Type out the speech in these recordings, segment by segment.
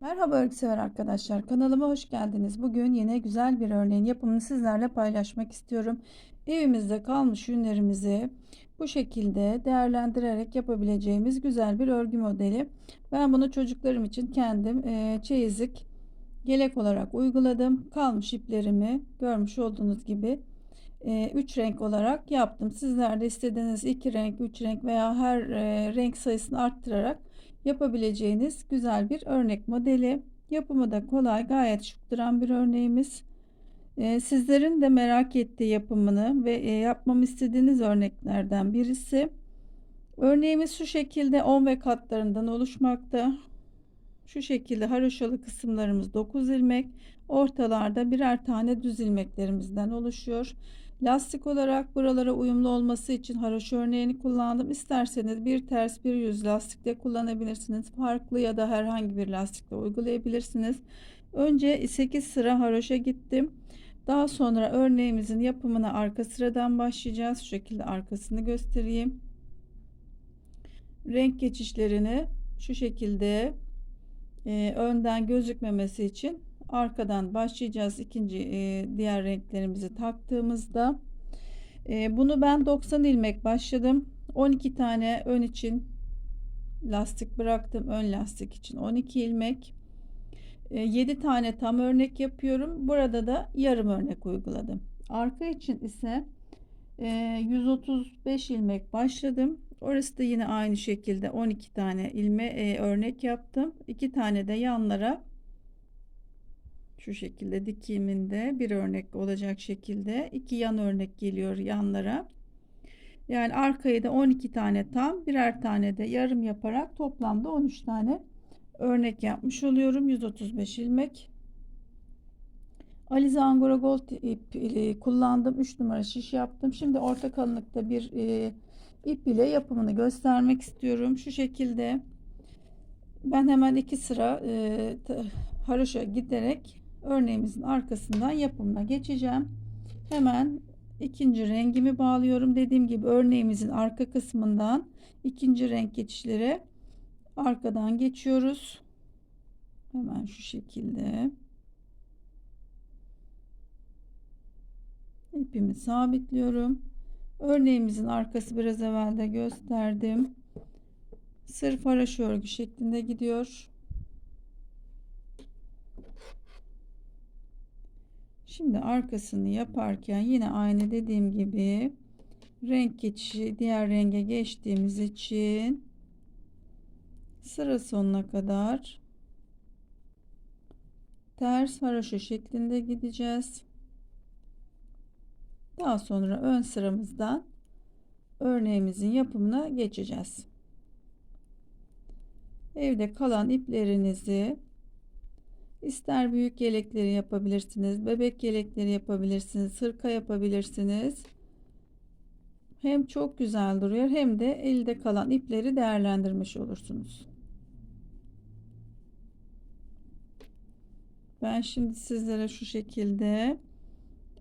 Merhaba örgüsever arkadaşlar. Kanalıma hoş geldiniz. Bugün yine güzel bir örneğin yapımını sizlerle paylaşmak istiyorum. Evimizde kalmış ürünlerimizi bu şekilde değerlendirerek yapabileceğimiz güzel bir örgü modeli. Ben bunu çocuklarım için kendim e, çeyizlik yelek olarak uyguladım. Kalmış iplerimi görmüş olduğunuz gibi 3 renk olarak yaptım. Sizler de istediğiniz 2 renk, 3 renk veya her e, renk sayısını arttırarak yapabileceğiniz güzel bir örnek modeli. Yapımı da kolay, gayet şık duran bir örneğimiz. Ee, sizlerin de merak ettiği yapımını ve e, yapmamı istediğiniz örneklerden birisi. Örneğimiz şu şekilde 10 ve katlarından oluşmakta. Şu şekilde haroşalı kısımlarımız 9 ilmek, ortalarda birer tane düz ilmeklerimizden oluşuyor. Lastik olarak buralara uyumlu olması için haroşa örneğini kullandım. İsterseniz bir ters bir yüz lastikle kullanabilirsiniz. Farklı ya da herhangi bir lastikle uygulayabilirsiniz. Önce 8 sıra haroşa gittim. Daha sonra örneğimizin yapımına arka sıradan başlayacağız. Şu şekilde arkasını göstereyim. Renk geçişlerini şu şekilde e, önden gözükmemesi için arkadan başlayacağız ikinci e, diğer renklerimizi taktığımızda. E, bunu ben 90 ilmek başladım. 12 tane ön için lastik bıraktım. Ön lastik için 12 ilmek. E, 7 tane tam örnek yapıyorum. Burada da yarım örnek uyguladım. Arka için ise e, 135 ilmek başladım. Orası da yine aynı şekilde 12 tane ilme e, örnek yaptım. 2 tane de yanlara şu şekilde dikiminde bir örnek olacak şekilde iki yan örnek geliyor yanlara. Yani arkayı da 12 tane tam birer tane de yarım yaparak toplamda 13 tane örnek yapmış oluyorum. 135 ilmek. Alize Angora Gold ip kullandım. 3 numara şiş yaptım. Şimdi orta kalınlıkta bir e, ip ile yapımını göstermek istiyorum. Şu şekilde ben hemen iki sıra e, haroşa giderek örneğimizin arkasından yapımına geçeceğim. Hemen ikinci rengimi bağlıyorum. Dediğim gibi örneğimizin arka kısmından ikinci renk geçişlere arkadan geçiyoruz. Hemen şu şekilde. ipimi sabitliyorum. Örneğimizin arkası biraz evvel de gösterdim. Sırf haraşo örgü şeklinde gidiyor. Şimdi arkasını yaparken yine aynı dediğim gibi renk geçişi diğer renge geçtiğimiz için sıra sonuna kadar ters haroşa şeklinde gideceğiz. Daha sonra ön sıramızdan örneğimizin yapımına geçeceğiz. Evde kalan iplerinizi İster büyük yelekleri yapabilirsiniz, bebek yelekleri yapabilirsiniz, hırka yapabilirsiniz. Hem çok güzel duruyor hem de elde kalan ipleri değerlendirmiş olursunuz. Ben şimdi sizlere şu şekilde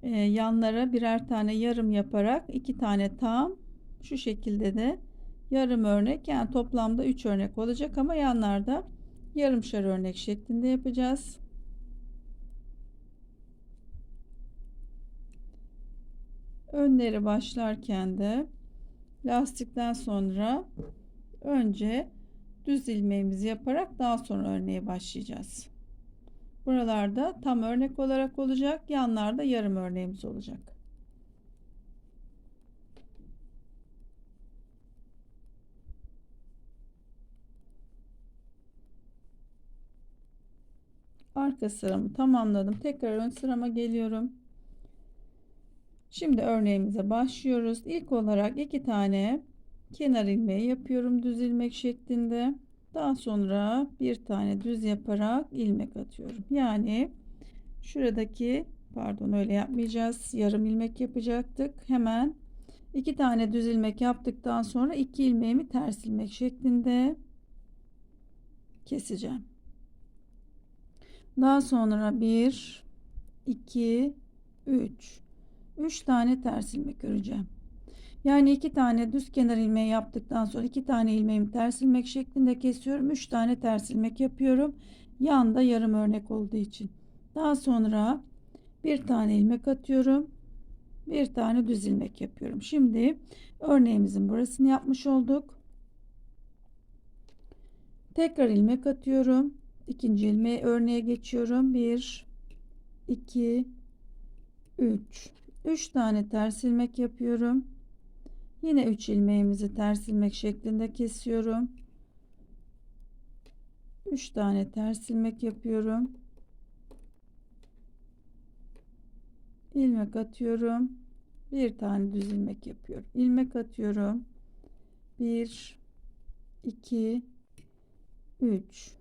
e, yanlara birer tane yarım yaparak iki tane tam şu şekilde de yarım örnek yani toplamda 3 örnek olacak ama yanlarda yarımşar örnek şeklinde yapacağız. Önleri başlarken de lastikten sonra önce düz ilmeğimizi yaparak daha sonra örneğe başlayacağız. Buralarda tam örnek olarak olacak, yanlarda yarım örneğimiz olacak. Arka sıramı tamamladım. Tekrar ön sırama geliyorum. Şimdi örneğimize başlıyoruz. İlk olarak iki tane kenar ilmeği yapıyorum düz ilmek şeklinde. Daha sonra bir tane düz yaparak ilmek atıyorum. Yani şuradaki pardon öyle yapmayacağız. Yarım ilmek yapacaktık. Hemen iki tane düz ilmek yaptıktan sonra iki ilmeğimi ters ilmek şeklinde keseceğim. Daha sonra 1 2 3 3 tane ters ilmek öreceğim. Yani 2 tane düz kenar ilmeği yaptıktan sonra 2 tane ilmeğimi ters ilmek şeklinde kesiyorum. 3 tane ters ilmek yapıyorum. Yanda yarım örnek olduğu için. Daha sonra bir tane ilmek atıyorum. Bir tane düz ilmek yapıyorum. Şimdi örneğimizin burasını yapmış olduk. Tekrar ilmek atıyorum. İkinci ilmeği örneğe geçiyorum. 1 2 3 3 tane ters ilmek yapıyorum. Yine 3 ilmeğimizi ters ilmek şeklinde kesiyorum. 3 tane ters ilmek yapıyorum. ilmek atıyorum. Bir tane düz ilmek yapıyorum. ilmek atıyorum. 1 2 3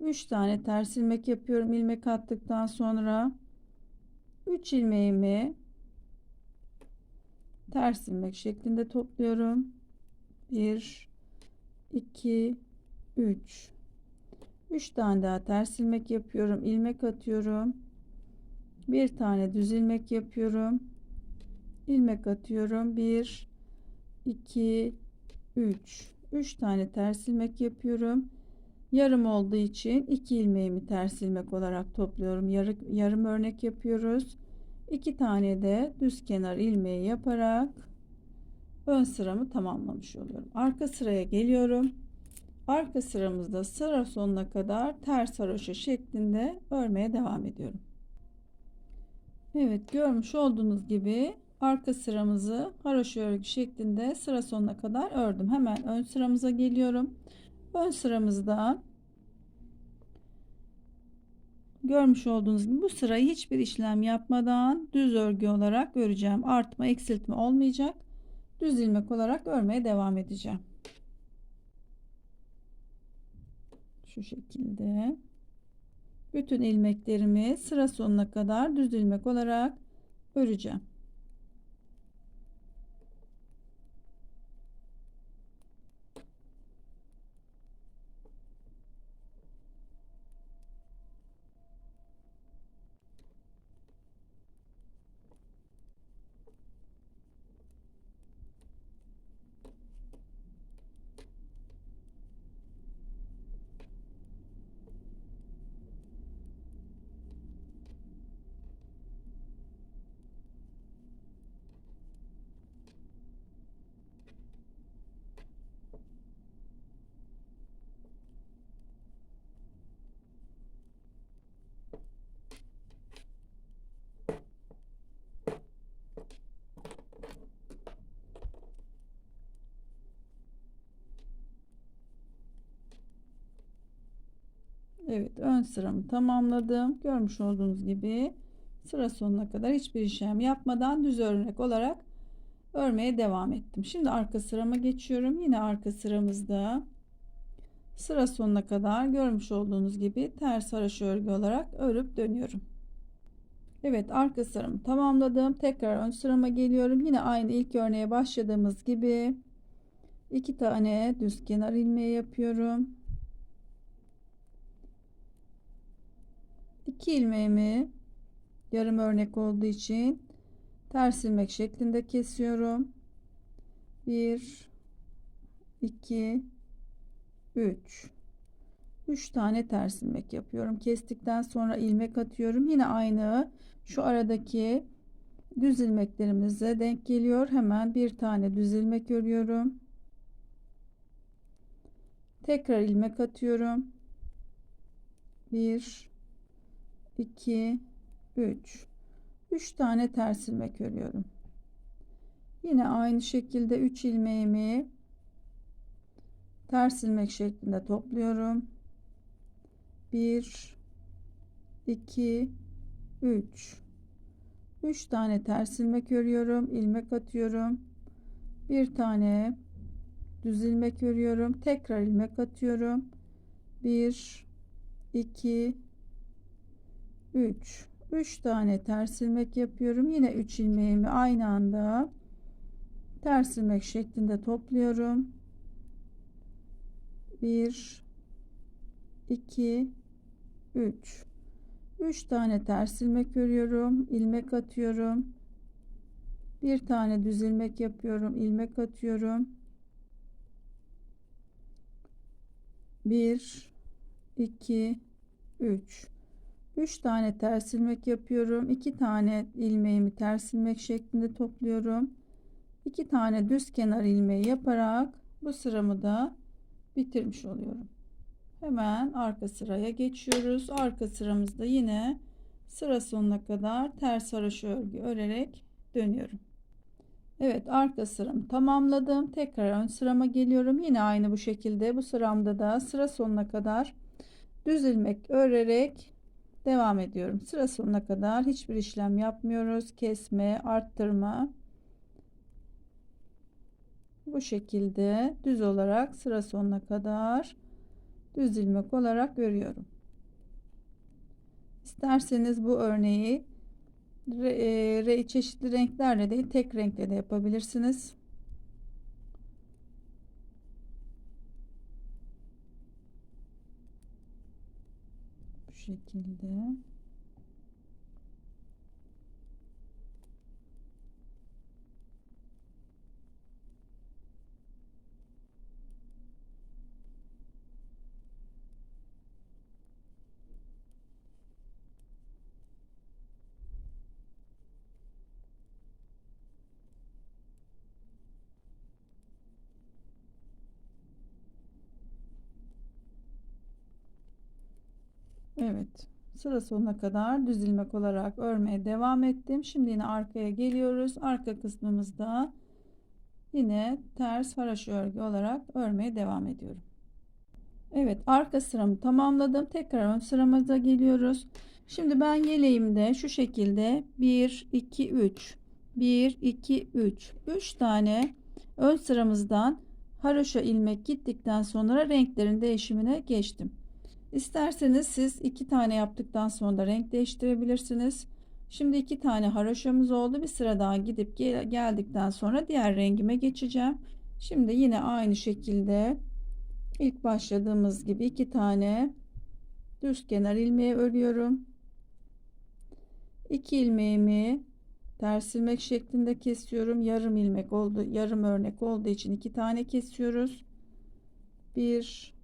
3 tane ters ilmek yapıyorum. ilmek attıktan sonra 3 ilmeğimi ters ilmek şeklinde topluyorum. 1 2 3 3 tane daha ters ilmek yapıyorum. ilmek atıyorum. Bir tane düz ilmek yapıyorum. ilmek atıyorum. 1 2 3 3 tane ters ilmek yapıyorum. Yarım olduğu için 2 ilmeğimi ters ilmek olarak topluyorum. Yarı, yarım örnek yapıyoruz. 2 tane de düz kenar ilmeği yaparak ön sıramı tamamlamış oluyorum. Arka sıraya geliyorum. Arka sıramızda sıra sonuna kadar ters haroşa şeklinde örmeye devam ediyorum. Evet görmüş olduğunuz gibi arka sıramızı haroşa örgü şeklinde sıra sonuna kadar ördüm. Hemen ön sıramıza geliyorum. Ön sıramızda görmüş olduğunuz gibi bu sırayı hiçbir işlem yapmadan düz örgü olarak öreceğim. Artma eksiltme olmayacak. Düz ilmek olarak örmeye devam edeceğim. Şu şekilde. Bütün ilmeklerimi sıra sonuna kadar düz ilmek olarak öreceğim. Evet ön sıramı tamamladım. Görmüş olduğunuz gibi sıra sonuna kadar hiçbir işlem yapmadan düz örnek olarak örmeye devam ettim. Şimdi arka sırama geçiyorum. Yine arka sıramızda sıra sonuna kadar görmüş olduğunuz gibi ters haraşo örgü olarak örüp dönüyorum. Evet arka sıramı tamamladım. Tekrar ön sırama geliyorum. Yine aynı ilk örneğe başladığımız gibi iki tane düz kenar ilmeği yapıyorum. 2 ilmeğimi yarım örnek olduğu için ters ilmek şeklinde kesiyorum. 1 2 3 3 tane ters ilmek yapıyorum. Kestikten sonra ilmek atıyorum. Yine aynı şu aradaki düz ilmeklerimize denk geliyor. Hemen bir tane düz ilmek örüyorum. Tekrar ilmek atıyorum. 1 2 3 3 tane ters ilmek örüyorum. Yine aynı şekilde 3 ilmeğimi ters ilmek şeklinde topluyorum. 1 2 3 3 tane ters ilmek örüyorum ilmek atıyorum. Bir tane düz ilmek örüyorum tekrar ilmek atıyorum. 1 2 3 3 tane ters ilmek yapıyorum. Yine 3 ilmeğimi aynı anda ters ilmek şeklinde topluyorum. 1 2 3 3 tane ters ilmek örüyorum ilmek atıyorum. Bir tane düz ilmek yapıyorum. İlmek atıyorum. 1 2 3 3 tane ters ilmek yapıyorum. 2 tane ilmeğimi ters ilmek şeklinde topluyorum. 2 tane düz kenar ilmeği yaparak bu sıramı da bitirmiş oluyorum. Hemen arka sıraya geçiyoruz. Arka sıramızda yine sıra sonuna kadar ters haroşa örgü örerek dönüyorum. Evet arka sıramı tamamladım. Tekrar ön sırama geliyorum. Yine aynı bu şekilde. Bu sıramda da sıra sonuna kadar düz ilmek örerek devam ediyorum. Sıra sonuna kadar hiçbir işlem yapmıyoruz. Kesme, arttırma. Bu şekilde düz olarak sıra sonuna kadar düz ilmek olarak örüyorum. İsterseniz bu örneği re, e, re, çeşitli renklerle değil tek renkle de yapabilirsiniz. Bu şekilde. Evet. Sıra sonuna kadar düz ilmek olarak örmeye devam ettim. Şimdi yine arkaya geliyoruz. Arka kısmımızda yine ters haraşo örgü olarak örmeye devam ediyorum. Evet arka sıramı tamamladım. Tekrar ön sıramıza geliyoruz. Şimdi ben yeleğimde şu şekilde 1 2 3 1 2 3 3 tane ön sıramızdan haroşa ilmek gittikten sonra renklerin değişimine geçtim. İsterseniz siz iki tane yaptıktan sonra renk değiştirebilirsiniz. Şimdi iki tane haroşamız oldu. Bir sıra daha gidip gel geldikten sonra diğer rengime geçeceğim. Şimdi yine aynı şekilde ilk başladığımız gibi iki tane düz kenar ilmeği örüyorum. İki ilmeğimi ters ilmek şeklinde kesiyorum. Yarım ilmek oldu. Yarım örnek olduğu için iki tane kesiyoruz. Bir,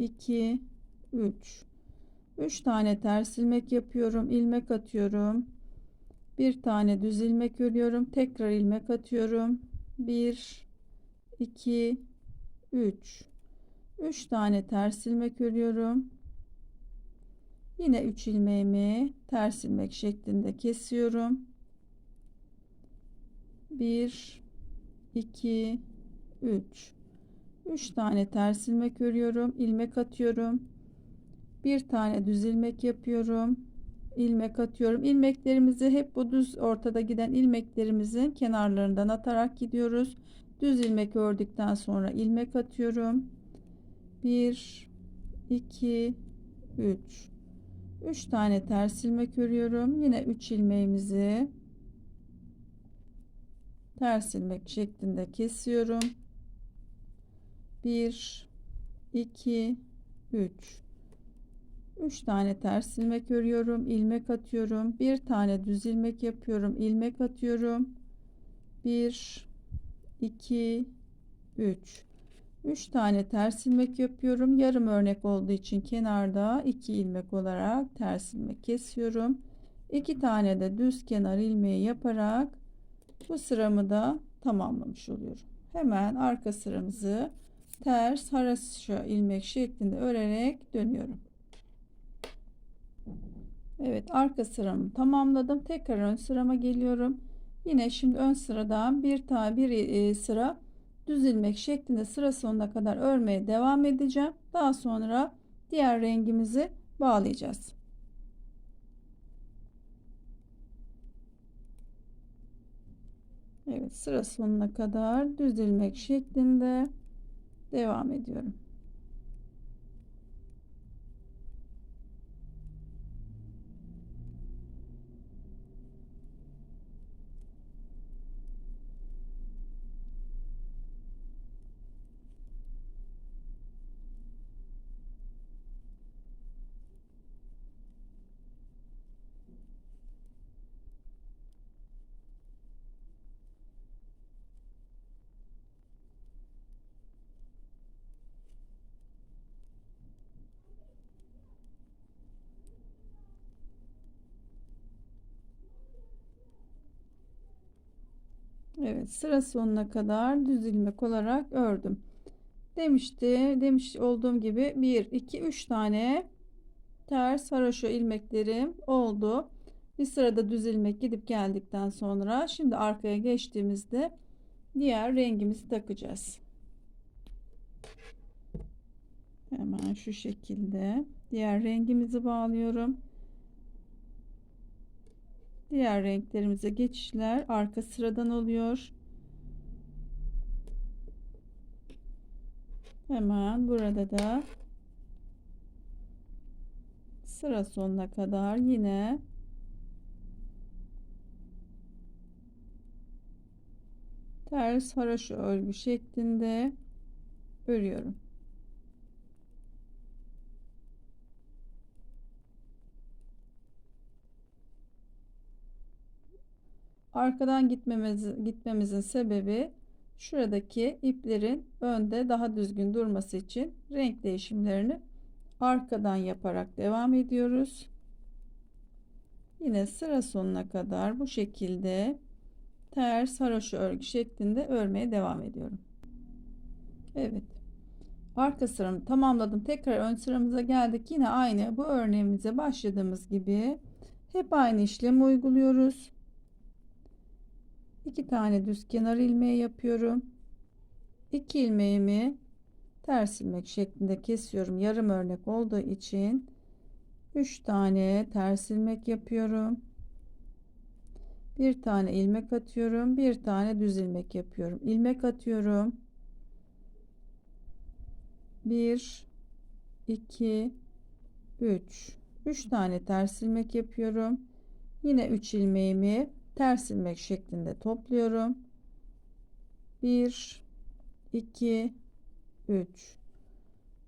iki, 3 3 tane ters ilmek yapıyorum ilmek atıyorum. Bir tane düz ilmek örüyorum tekrar ilmek atıyorum. 1 2 3 3 tane ters ilmek örüyorum. Yine 3 ilmeğimi ters ilmek şeklinde kesiyorum. 1 2 3 3 tane ters ilmek örüyorum ilmek atıyorum. Bir tane düz ilmek yapıyorum ilmek atıyorum. İlmeklerimizi hep bu düz ortada giden ilmeklerimizin kenarlarından atarak gidiyoruz. Düz ilmek ördükten sonra ilmek atıyorum. 1 2 3 3 tane ters ilmek örüyorum. Yine 3 ilmeğimizi ters ilmek şeklinde kesiyorum 1 2 3 3 tane ters ilmek örüyorum ilmek atıyorum. Bir tane düz ilmek yapıyorum ilmek atıyorum. 1 2 3 3 tane ters ilmek yapıyorum. Yarım örnek olduğu için kenarda 2 ilmek olarak ters ilmek kesiyorum. 2 tane de düz kenar ilmeği yaparak bu sıramı da tamamlamış oluyorum. Hemen arka sıramızı ters haraşo ilmek şeklinde örerek dönüyorum Evet arka sıramı tamamladım. Tekrar ön sırama geliyorum. Yine şimdi ön sıradan bir tane bir e, sıra düz ilmek şeklinde sıra sonuna kadar örmeye devam edeceğim. Daha sonra diğer rengimizi bağlayacağız. Evet sıra sonuna kadar düz ilmek şeklinde devam ediyorum. Evet sıra sonuna kadar düz ilmek olarak ördüm. Demişti demiş olduğum gibi 1 2 3 tane ters haroşa ilmeklerim oldu. Bir sırada düz ilmek gidip geldikten sonra şimdi arkaya geçtiğimizde diğer rengimizi takacağız. Hemen şu şekilde diğer rengimizi bağlıyorum. Diğer renklerimize geçişler arka sıradan oluyor. Hemen burada da sıra sonuna kadar yine ters haraşo örgü şeklinde örüyorum. Arkadan gitmemiz, gitmemizin sebebi şuradaki iplerin önde daha düzgün durması için renk değişimlerini arkadan yaparak devam ediyoruz. Yine sıra sonuna kadar bu şekilde ters haroşa örgü şeklinde örmeye devam ediyorum. Evet. Arka sıramı tamamladım. Tekrar ön sıramıza geldik. Yine aynı bu örneğimize başladığımız gibi hep aynı işlemi uyguluyoruz. 2 tane düz kenar ilmeği yapıyorum. 2 ilmeğimi ters ilmek şeklinde kesiyorum. Yarım örnek olduğu için 3 tane ters ilmek yapıyorum. Bir tane ilmek atıyorum. Bir tane düz ilmek yapıyorum. ilmek atıyorum. 1 2 3 3 tane ters ilmek yapıyorum. Yine 3 ilmeğimi ters ilmek şeklinde topluyorum. 1 2 3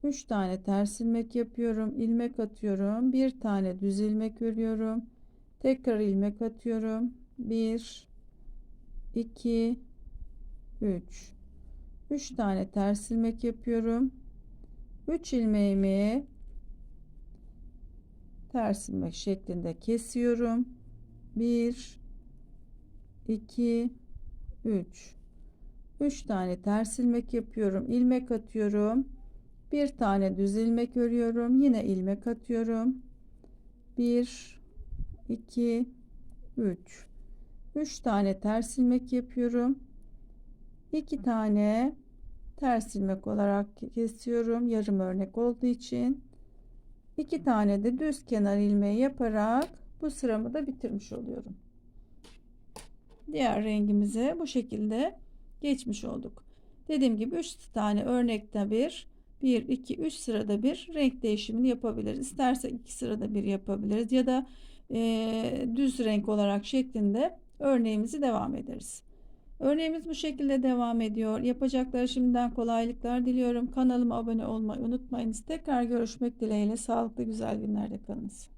3 tane ters ilmek yapıyorum. ilmek atıyorum. Bir tane düz ilmek örüyorum. Tekrar ilmek atıyorum. 1 2 3 3 tane ters ilmek yapıyorum. 3 ilmeğimi ters ilmek şeklinde kesiyorum. 1 2 3 3 tane ters ilmek yapıyorum. İlmek atıyorum. Bir tane düz ilmek örüyorum. Yine ilmek atıyorum. 1 2 3 3 tane ters ilmek yapıyorum. 2 tane ters ilmek olarak kesiyorum. Yarım örnek olduğu için. 2 tane de düz kenar ilmeği yaparak bu sıramı da bitirmiş oluyorum diğer rengimize bu şekilde geçmiş olduk. Dediğim gibi 3 tane örnekte bir 1 2 3 sırada bir renk değişimini yapabiliriz. İstersek 2 sırada bir yapabiliriz ya da e, düz renk olarak şeklinde örneğimizi devam ederiz. Örneğimiz bu şekilde devam ediyor. Yapacakları şimdiden kolaylıklar diliyorum. Kanalıma abone olmayı unutmayınız. Tekrar görüşmek dileğiyle. Sağlıklı güzel günlerde kalınız.